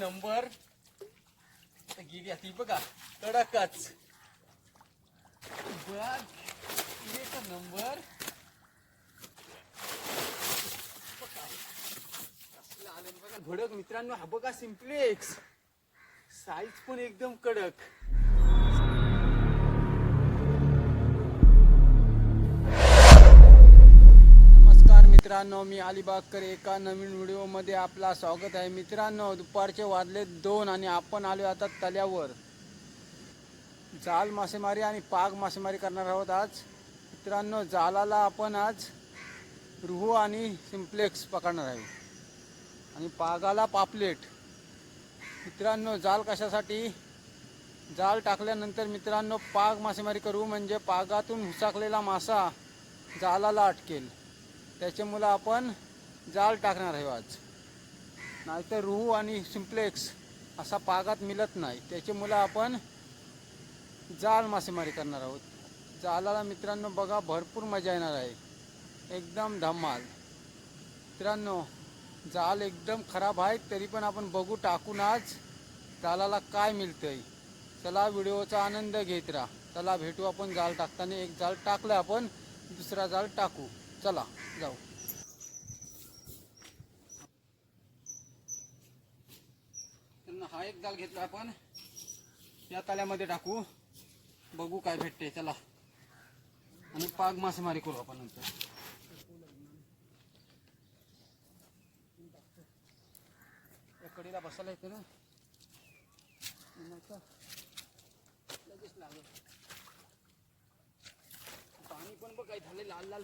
Number. गिरी ती बघा कडकच. बघ एक नंबर. बघा. मित्रांनो हा बघा सिम्प्लेक्स. साईज पण एकदम कडक. मित्रांनो मी अलिबागकर एका नवीन व्हिडिओमध्ये आपला स्वागत आहे. मित्रांनो दुपारचे वाजले दोन आणि आपण आलो आता तल्यावर जाल मासेमारी आणि पाग मासेमारी करणार आहोत आज. मित्रांनो जालाला आपण आज रुहू आणि सिम्प्लेक्स पकडणार आहे. आणि पागाला पापलेट. मित्रांनो जाल कशासाठी? जाल टाकल्यानंतर मित्रांनो पाग मासेमारी करू. म्हणजे पागातून हुसाकलेला मासा जालाला अटकेल. त्याच्यामुळं आपण जाल टाकणार आहे आज. नाहीतर रुहू आणि सिम्प्लेक्स असा पागात मिळत नाही. त्याच्यामुळं आपण जाल मासेमारी करणार आहोत. जालाला मित्रांनो बघा भरपूर मजा येणार आहे. एकदम धमाल. मित्रांनो जाल एकदम खराब आहे तरी पण आपण बघू टाकून आज जालाला काय मिळतंय. चला व्हिडिओचा आनंद घेत राहा. चला भेटू आपण जाल टाकताना. एक जाल टाकलं आपण दुसरा जाल टाकू. चला जाऊ. त्यांना हा एक जाल घेतला आपण. या ताल्यामध्ये टाकू. बघू काय भेटते चला. आणि पाग मासेमारी करू आपण नंतर. कडीला बसायला येते ना. लगेच लागेल. पाणी पण बघ काय झालं लाल लाल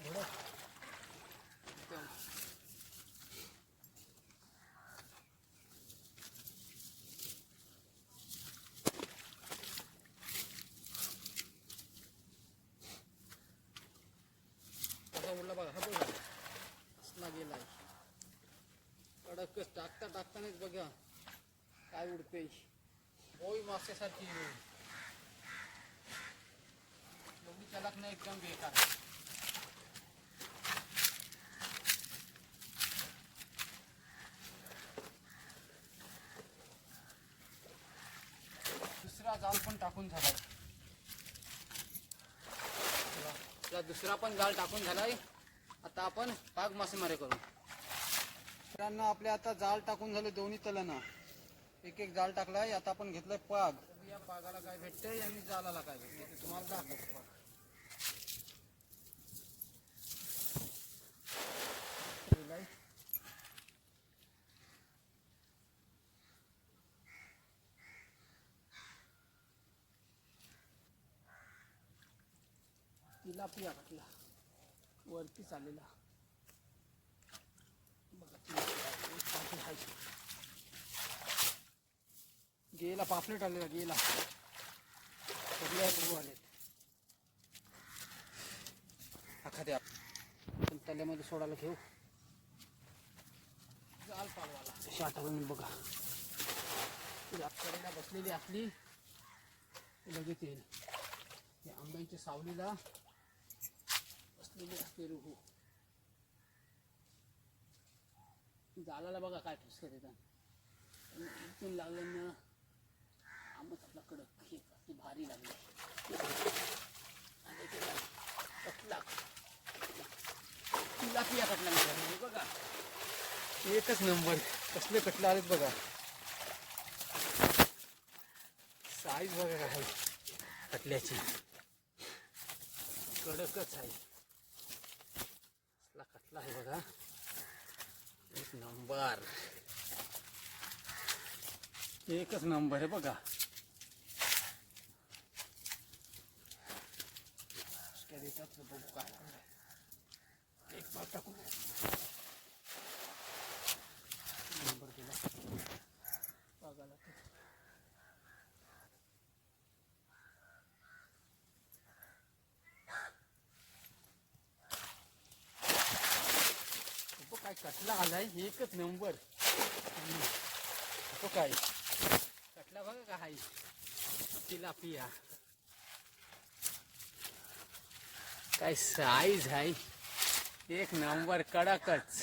भडक उडला बघा हा बघा. कसला गेलाय. कडकच टाकता टाकतानाच बघा. काय उडते होई मागच्यासारखी एवढी एकदम बेकार। दुसरा जाल पण टाकून झाला दुसरा पण जाल टाकून झालाय. आता आपण पाग मासेमारी करू. मित्रांनो आपले आता जाळ टाकून झाले दोन्ही तलांना. एक एक जाळ टाकलाय आता आपण घेतलाय पाग. या पागाला काय भेटतंय आणि जालाला काय भेटतंय तुम्हाला दाखव तिलापिया घातला. वरती चाललेला. बघा गेला पापलेट आलेला गेला. सगळे गहू आले एखाद्या आपण तल्यामध्ये सोडायला घेऊ. जाल पालवाला शाटावून बघा. कडेला बसलेली आपली. लगेच येईल. आंब्यांच्या सावलीला. पेरू असते जालाला बघा काय फुसकत येतात इथून लागल्यानं आमच आपला कडक हे भारी लागली. आणि ते कटला कटला बघा. एकच नंबर. कसले कटला आलेत बघा. साईज बघा काय. कटल्याची. कडकच आहे. घेतला बघा. एक नंबर. एकच नंबर आहे बघा. एक टाकून नंबर दिला बघायला ते. बघ काय कटला आलाय एकच नंबर. तो काय? कटला बघा का हाय? तिलापिया. काय साईज आहे एक नंबर कडकच.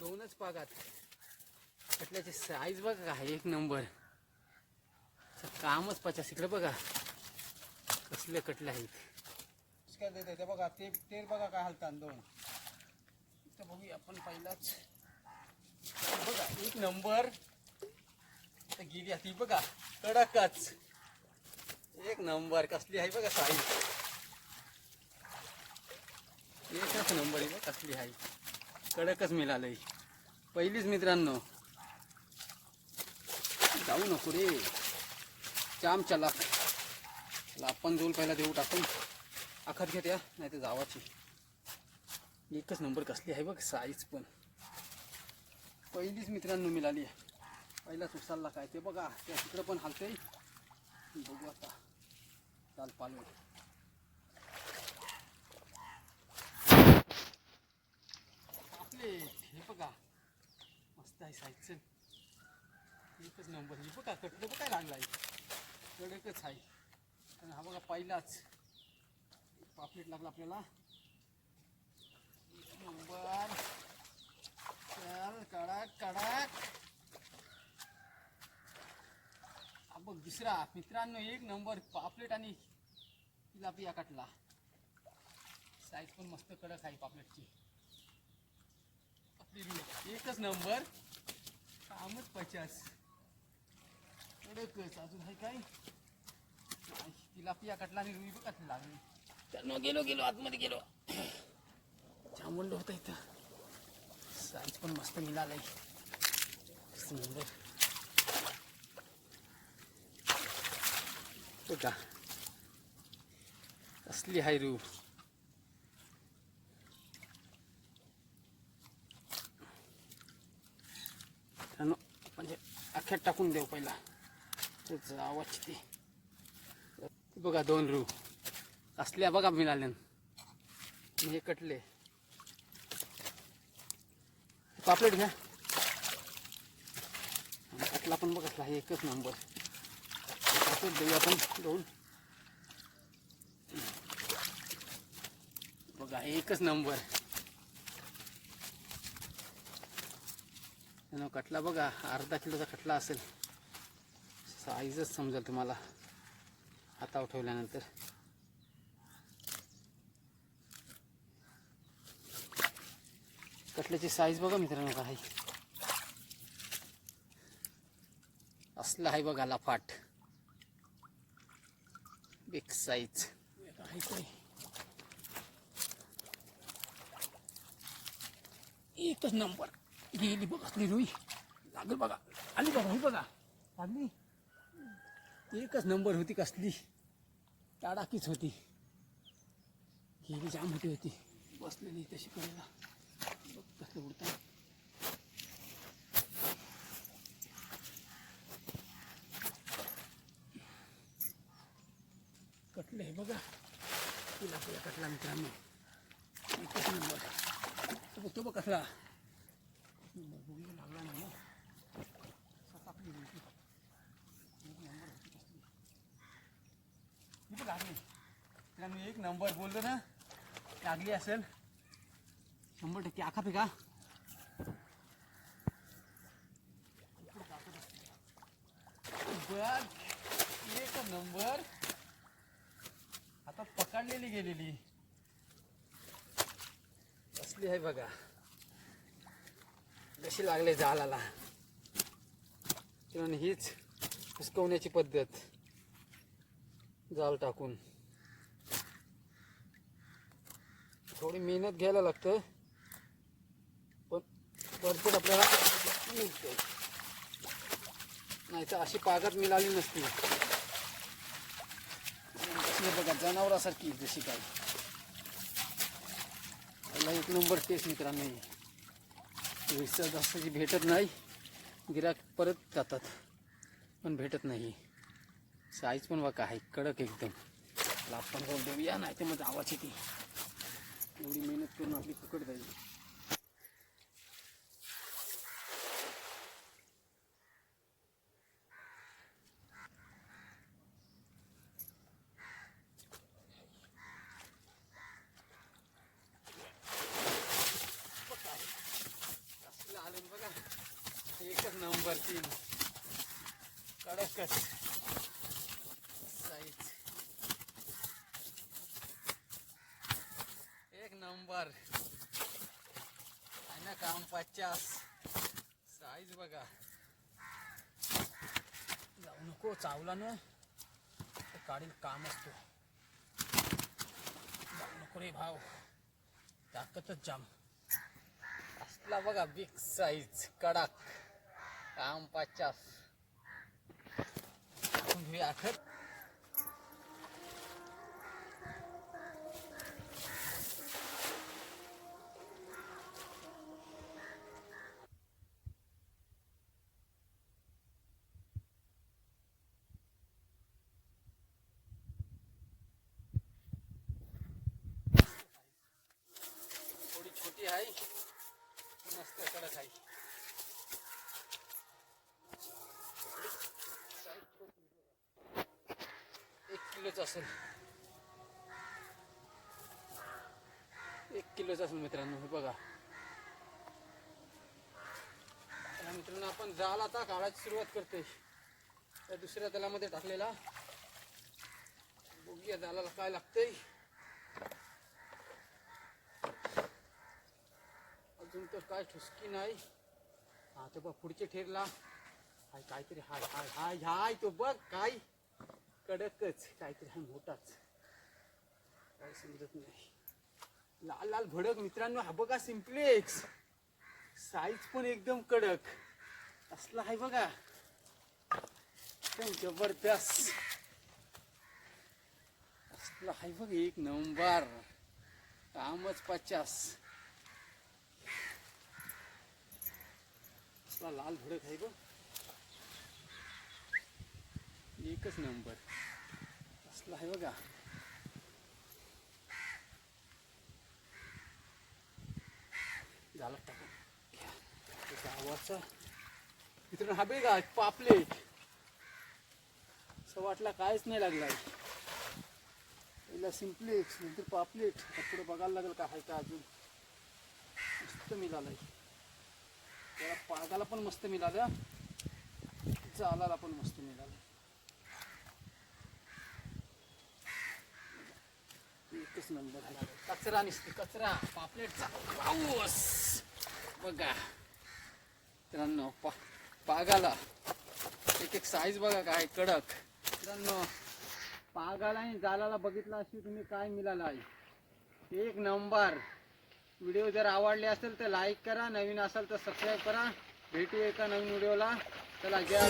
दोनच पागात कटल्याची साईज बघा का एक नंबर. असं कामच पचास इकडे बघा. कसले कटले आहेत. काय देते ते बघा ते तेल बघा काय हलतात दोन. इथं बघूया आपण पहिलाच. बघा एक नंबर. इथं ती बघा कडकच. एक नंबर कसली आहे बघा साईज एकच नंबर आहे बघा कसली आहे. कडकच मिळालंय. पहिलीच मित्रांनो. जाऊ नको रे. जाम चला आपण जोल पहिला देऊ टाकून आखात घेत या नाही तर जावाची एकच नंबर कसली आहे बघ साईज पण. पहिलीच मित्रांनो मिळाली आहे. पहिलाच उसालला काय ते बघा त्या तिकडं पण हालते बघू आता. चाल पालवण आपले हे बघा. मस्त आहे साईजचं एकच नंबर. हे बघा कटलं बघा लागलाय. कडकच आहे. आणि हा बघा पहिलाच. पापलेट लागला आपल्याला. एक नंबर चल कडक कडक बघ दुसरा. मित्रांनो एक नंबर पापलेट आणि तिलापिया कटला. साईज पण मस्त कडक आहे पापलेटची. आपली एकच नंबर. कामच पचास. कडकच. अजून आहे काय? तिलापिया कटला आणि रुई बघा लागली. त्यानं गेलो गेलो आतमध्ये गेलो. चामुंड होता इथं. साईज पण मस्त मिळालाय सुंदर. का असली हाय रू. त्यानं म्हणजे अख्यात टाकून देऊ पहिला. ते ते बघा दोन रू. असल्या बघा मिळाल्या हे कटले. पापलेट घ्या. कटला पण बघा असला हे एकच नंबर पापलेट देऊ आपण दोन. बघा एकच नंबर कटला बघा अर्धा किलोचा कटला असेल. साईजच समजेल तुम्हाला. हातावर ठेवल्यानंतर. कटल्याची साईज बघा मित्रांनो काय असला आहे बघा लाफाट. बिग साईज आहे एकच नंबर गेली बघा तुम्ही रुई. लागल बघा. आली बघा ही बघा. लागली एकच नंबर होती कसली. टाडाकीच होती. गेली जाम होती. होती बसलेली तशी करायला बघ कसं उडता कटले हे बघा. तिला तिला कटला मित्रांनो एकच नंबर तो बघ बघ कसला. बघूया लागला नाही ना सपाकली होती एक नंबर होती कसली. ही लागली. तिला मी एक नंबर बोललो ना लागली असेल. शंभर टक्के आखा पिका बघ एक नंबर. आता पकडलेली गेलेली. कसली आहे बघा. कशी लागले जालाला. किंवा हीच हुसकवण्याची पद्धत. जाल टाकून. थोडी मेहनत घ्यायला लागतं. पण भरपूर आपल्याला मिळते. नाही तर अशी पागत मिळाली नसती. कसली बघा जनावरासारखी जशी काय. त्याला एक नंबर टेस्ट मित्रांनो ही. जास्तची भेटत नाही गिराक परत जातात पण भेटत नाही. साईज पण बघा आहे कडक एकदम. आपण जाऊन देऊया नाही तर मग आवाज येते एवढी मेहनत करून आपली पकड जाईल कसलं तीन कडकच साईज एक नंबर. आहे ना काम पचास. साईज बघा. जाऊ नको चावला ना. तर काढील काम असतो. जाऊ नको रे भाव ताकदच जाम. असला बघा बिग साईज कडक. काम पचास। टाकून घेऊया आखर. छोटी आहे. मस्त कडक आहे एक असेल. एक किलोच असेल मित्रांनो हे बघा. मित्रांनो आपण जाल आता काढायची सुरुवात करते त्या दुसऱ्या दलामध्ये टाकलेला. बघूया जालाला काय लागतंय. अजून तर काय ठुसकी नाही. हा तो बघ पुढचे ठेरला. हाय काहीतरी हाय हाय हाय हाय तो बघ काय. कडकच काहीतरी हा मोठाच. काय समजत नाही. लाल लाल भडक मित्रांनो हा बघा सिम्प्लेक्स. साईज पण एकदम कडक. असला आहे बघा. एकदम जबरदस्त. असला आहे बघ एक नंबर. कामच पचास. असला लाल भडक आहे बघ. एकच नंबर. असला आहे बघा. झाला टाकून गावाचा मित्रांनो हा बे का पापलेट. असं वाटला कायच नाही लागलाय पहिला सिम्प्लेक्स नंतर पापलेट. पुढे बघायला लागेल का आहे का अजून. मस्त मिळालंय त्याला पागाला पण मस्त मिळालं. जालाला पण मस्त मिळालं. एकच नंबर आहे. कचरा निसते कचरा पापलेटचा पाऊस. बघा. मित्रांनो पा पागाला. एक एक साईज बघा काय कडक. मित्रांनो पागाला आणि जालाला बघितला अशी तुम्ही काय मिळाला आहे एक नंबर. व्हिडिओ जर आवडले असेल तर लाईक करा. नवीन असेल तर सबस्क्राईब करा. भेटू एका नवीन व्हिडिओला. चला जय